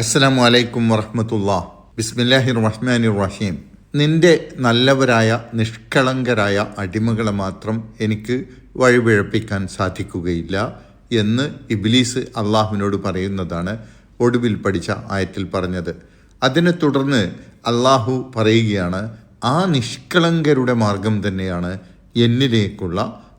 അസ്സലാമു അലൈക്കും വറഹമത്തുള്ള. ബിസ്മില്ലാഹി റഹ്മാനി റഹീം നിന്റെ നല്ലവരായ നിഷ്കളങ്കരായ അടിമകളെ മാത്രം എനിക്ക് വഴിപിഴപ്പിക്കാൻ സാധിക്കുകയില്ല എന്ന് ഇബ്ലീസ് അള്ളാഹുവിനോട് പറയുന്നതാണ് ഒടുവിൽ പഠിച്ച ആയത്തിൽ പറഞ്ഞത്. അതിനെ തുടർന്ന് അള്ളാഹു പറയുകയാണ് ആ നിഷ്കളങ്കരുടെ മാർഗം തന്നെയാണ് എന്നിലേക്കുള്ള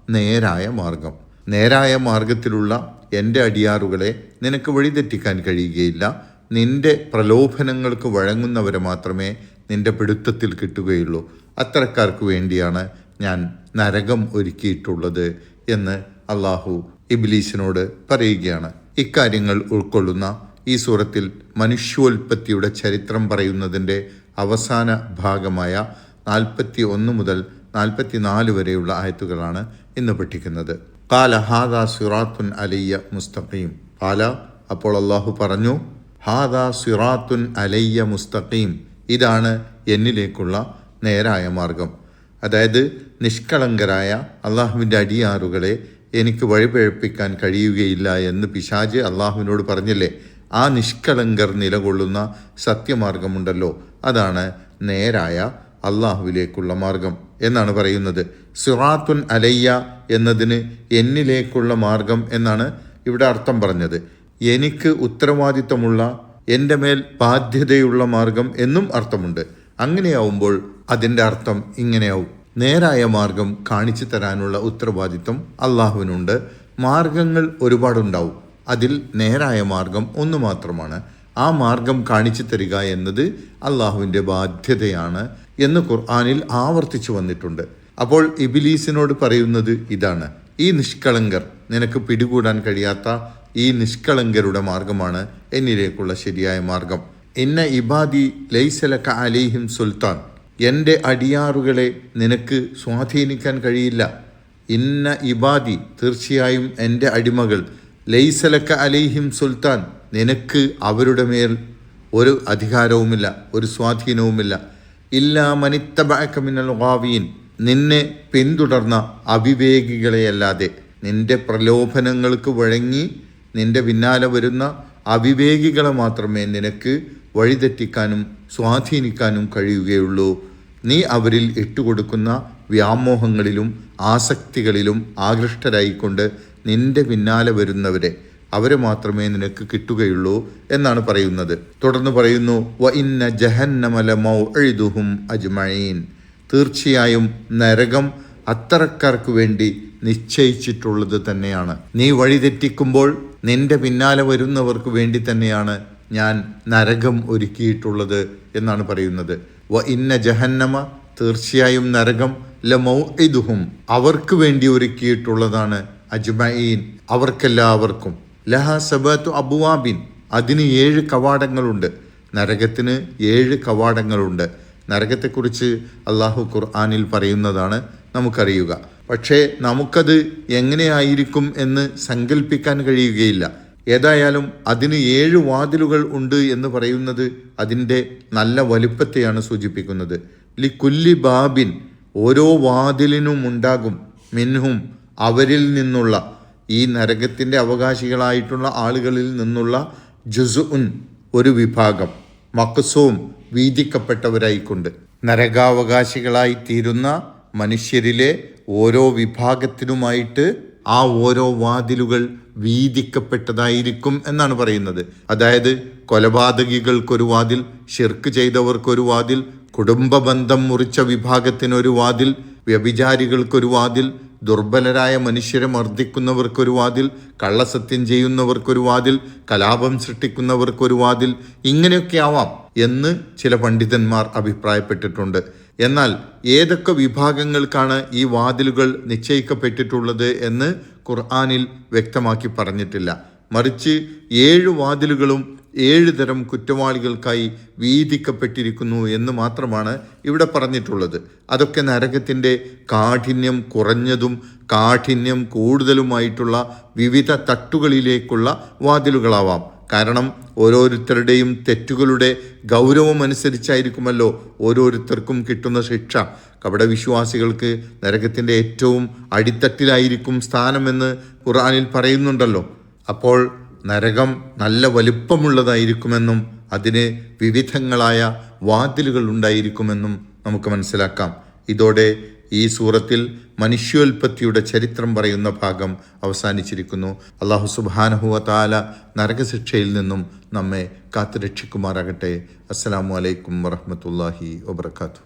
നേരായ മാർഗം. നേരായ മാർഗത്തിലുള്ള എന്റെ അടിയാറുകളെ നിനക്ക് വഴിതെറ്റിക്കാൻ കഴിയുകയില്ല. നിന്റെ പ്രലോഭനങ്ങൾക്ക് വഴങ്ങുന്നവരെ മാത്രമേ നിന്റെ പിടുത്തത്തിൽ കിട്ടുകയുള്ളൂ. അത്തരക്കാർക്ക് വേണ്ടിയാണ് ഞാൻ നരകം ഒരുക്കിയിട്ടുള്ളത് എന്ന് അള്ളാഹു ഇബ്ലീസിനോട് പറയുകയാണ്. ഇക്കാര്യങ്ങൾ ഉൾക്കൊള്ളുന്ന ഈ സൂറത്തിൽ മനുഷ്യോൽപത്തിയുടെ ചരിത്രം പറയുന്നതിന്റെ അവസാന ഭാഗമായ നാൽപ്പത്തി ഒന്ന് മുതൽ നാൽപ്പത്തി നാല് വരെയുള്ള ആയത്തുകളാണ് ഇന്ന് പഠിക്കുന്നത്. കാല ഹാദ സുറാത്തുൻ അലിയ മുസ്തഖീം. കാല അപ്പോൾ അള്ളാഹു പറഞ്ഞു ഹാദ സിറാത്തുൻ അലയ്യ മുസ്തഖീം. ഇതാണ് എന്നിലേക്കുള്ള നേരായ മാർഗം. അതായത് നിഷ്കളങ്കരായ അള്ളാഹുവിന്റെ അടിയാറുകളെ എനിക്ക് വഴിപഴപ്പിക്കാൻ കഴിയുകയില്ല എന്ന് പിശാജ് അള്ളാഹുവിനോട് പറഞ്ഞില്ലേ? ആ നിഷ്കളങ്കർ നിലകൊള്ളുന്ന സത്യമാർഗമുണ്ടല്ലോ. അതാണ് നേരായ അള്ളാഹുവിലേക്കുള്ള മാർഗം എന്നാണ് പറയുന്നത്. സിറാത്തുൻ അലയ്യ എന്നതിന് എന്നിലേക്കുള്ള മാർഗം എന്നാണ് ഇവിടെ അർത്ഥം പറഞ്ഞത്. എനിക്ക് ഉത്തരവാദിത്തമുള്ള എന്റെ മേൽ ബാധ്യതയുള്ള മാർഗം എന്നും അർത്ഥമുണ്ട്. അങ്ങനെയാവുമ്പോൾ അതിന്റെ അർത്ഥം ഇങ്ങനെയാവും. നേരായ മാർഗം കാണിച്ചു തരാനുള്ള ഉത്തരവാദിത്വം അള്ളാഹുവിനുണ്ട്. മാർഗങ്ങൾ ഒരുപാടുണ്ടാവും. അതിൽ നേരായ മാർഗം ഒന്ന് മാത്രമാണ്. ആ മാർഗം കാണിച്ചു തരിക എന്നത് അള്ളാഹുവിന്റെ ബാധ്യതയാണ് എന്ന് ഖുർആാനിൽ ആവർത്തിച്ചു വന്നിട്ടുണ്ട്. അപ്പോൾ ഇബിലീസിനോട് പറയുന്നത് ഇതാണ്. ഈ നിഷ്കളങ്കർ നിനക്ക് പിടികൂടാൻ കഴിയാത്ത ഈ നിഷ്കളങ്കരുടെ മാർഗമാണ് എന്നിലേക്കുള്ള ശരിയായ മാർഗം. എന്ന ഇബാദി ലൈസലക്ക അലിഹിം സുൽത്താൻ. എന്റെ അടിയാറുകളെ നിനക്ക് സ്വാധീനിക്കാൻ കഴിയില്ല. ഇന്ന ഇബാദി തീർച്ചയായും എന്റെ അടിമകൾ ലൈസലക്ക അലിഹിം സുൽത്താൻ നിനക്ക് അവരുടെ മേൽ ഒരു അധികാരവുമില്ല ഒരു സ്വാധീനവുമില്ല. ഇല്ലാ മനിത്തബാക്കമിനൽ ഗാവീൻ. നിന്നെ പിന്തുടർന്ന അവിവേകികളെയല്ലാതെ നിന്റെ പ്രലോഭനങ്ങൾക്ക് വഴങ്ങി നിന്റെ പിന്നാലെ വരുന്ന അവിവേകികളെ മാത്രമേ നിനക്ക് വഴിതെറ്റിക്കാനും സ്വാധീനിക്കാനും കഴിയുകയുള്ളൂ. നീ അവരിൽ ഇട്ടുകൊടുക്കുന്ന വ്യാമോഹങ്ങളിലും ആസക്തികളിലും ആകൃഷ്ടരായിക്കൊണ്ട് നിന്റെ പിന്നാലെ വരുന്നവരെ അവരെ മാത്രമേ നിനക്ക് കിട്ടുകയുള്ളൂ എന്നാണ് പറയുന്നത്. തുടർന്ന് പറയുന്നു വ ഇന്ന ജഹന്നമല മൗഇദുഹും അജ്മഈൻ. തീർച്ചയായും നരകം അത്തരക്കാർക്ക് വേണ്ടി നിശ്ചയിച്ചിട്ടുള്ളത് തന്നെയാണ്. നീ വഴിതെറ്റിക്കുമ്പോൾ നിന്റെ പിന്നാലെ വരുന്നവർക്ക് വേണ്ടി തന്നെയാണ് ഞാൻ നരകം ഒരുക്കിയിട്ടുള്ളത് എന്നാണ് പറയുന്നത്. വ ഇന്ന ജഹന്നമ തീർച്ചയായും നരകം ലമൗഇദുഹും അവർക്ക് വേണ്ടി ഒരുക്കിയിട്ടുള്ളതാണ് അജ്മഈൻ അവർക്കെല്ലാവർക്കും. ലഹ സബത്തു അബുവാബിൻ അതിന് ഏഴ് കവാടങ്ങളുണ്ട്. നരകത്തിന് ഏഴ് കവാടങ്ങളുണ്ട്. നരകത്തെക്കുറിച്ച് അള്ളാഹു ഖുർആാനിൽ പറയുന്നതാണ് നമുക്കറിയുക. പക്ഷേ നമുക്കത് എങ്ങനെയായിരിക്കും എന്ന് സങ്കല്പിക്കാൻ കഴിയുകയില്ല. ഏതായാലും അതിന് ഏഴ് വാതിലുകൾ ഉണ്ട് എന്ന് പറയുന്നത് അതിന്റെ നല്ല വലുപ്പത്തെയാണ് സൂചിപ്പിക്കുന്നത്. ലി കുല്ലി ബാബിൻ ഓരോ വാതിലിനും ഉണ്ടാകും. മിൻഹും അവരിൽ നിന്നുള്ള ഈ നരകത്തിന്റെ അവകാശികളായിട്ടുള്ള ആളുകളിൽ നിന്നുള്ള ജുസുഉൻ ഒരു വിഭാഗം. മക്സൂം വീതിക്കപ്പെട്ടവരായിക്കൊണ്ട്. നരകാവകാശികളായി തീരുന്ന മനുഷ്യരിലെ ഓരോ വിഭാഗത്തിനുമായിട്ട് ആ ഓരോ വാതിലുകൾ വീതിക്കപ്പെട്ടതായിരിക്കും എന്നാണ് പറയുന്നത്. അതായത് കൊലപാതകികൾക്കൊരു വാതിൽ ഷിർക്ക് ചെയ്തവർക്കൊരു വാതിൽ കുടുംബ ബന്ധം മുറിച്ച വിഭാഗത്തിനൊരു വാതിൽ വ്യഭിചാരികൾക്കൊരു വാതിൽ ദുർബലരായ മനുഷ്യരെ മർദ്ദിക്കുന്നവർക്കൊരു വാതിൽ കള്ളസത്യം ചെയ്യുന്നവർക്കൊരു വാതിൽ കലാപം സൃഷ്ടിക്കുന്നവർക്കൊരു വാതിൽ ഇങ്ങനെയൊക്കെ ആവാം എന്ന് ചില പണ്ഡിതന്മാർ അഭിപ്രായപ്പെട്ടിട്ടുണ്ട്. എന്നാൽ ഏതൊക്കെ വിഭാഗങ്ങൾക്കാണ് ഈ വാതിലുകൾ നിശ്ചയിക്കപ്പെട്ടിട്ടുള്ളത് എന്ന് ഖുർആാനിൽ വ്യക്തമാക്കി പറഞ്ഞിട്ടില്ല. മറിച്ച് ഏഴ് വാതിലുകളും ഏഴ് തരം കുറ്റവാളികൾക്കായി വീതിക്കപ്പെട്ടിരിക്കുന്നു എന്ന് മാത്രമാണ് ഇവിടെ പറഞ്ഞിട്ടുള്ളത്. അതൊക്കെ നരകത്തിന്റെ കാഠിന്യം കുറഞ്ഞതും കാഠിന്യം കൂടുതലുമായിട്ടുള്ള വിവിധ തട്ടുകളിലേക്കുള്ള വാതിലുകളാവാം. കാരണം ഓരോരുത്തരുടെയും തെറ്റുകളുടെ ഗൗരവം അനുസരിച്ചായിരിക്കുമല്ലോ ഓരോരുത്തർക്കും കിട്ടുന്ന ശിക്ഷ. കപട വിശ്വാസികൾക്ക് നരകത്തിന്റെ ഏറ്റവും അടിത്തട്ടിലായിരിക്കും സ്ഥാനമെന്ന് ഖുറാനിൽ പറയുന്നുണ്ടല്ലോ. അപ്പോൾ നരകം നല്ല വലുപ്പമുള്ളതായിരിക്കുമെന്നും അതിന് വിവിധങ്ങളായ വാതിലുകൾ ഉണ്ടായിരിക്കുമെന്നും നമുക്ക് മനസ്സിലാക്കാം. ഇതോടെ ഈ സൂറത്തിൽ മനുഷ്യോൽപത്തിയുടെ ചരിത്രം പറയുന്ന ഭാഗം അവസാനിച്ചിരിക്കുന്നു. അള്ളാഹു സുബാനഹുവ താല നരകശിക്ഷയിൽ നിന്നും നമ്മെ കാത്തുരക്ഷിക്കുമാറാകട്ടെ. അസ്സലാമു അലൈക്കും വറഹമത്തല്ലാഹി വബർക്കാത്തു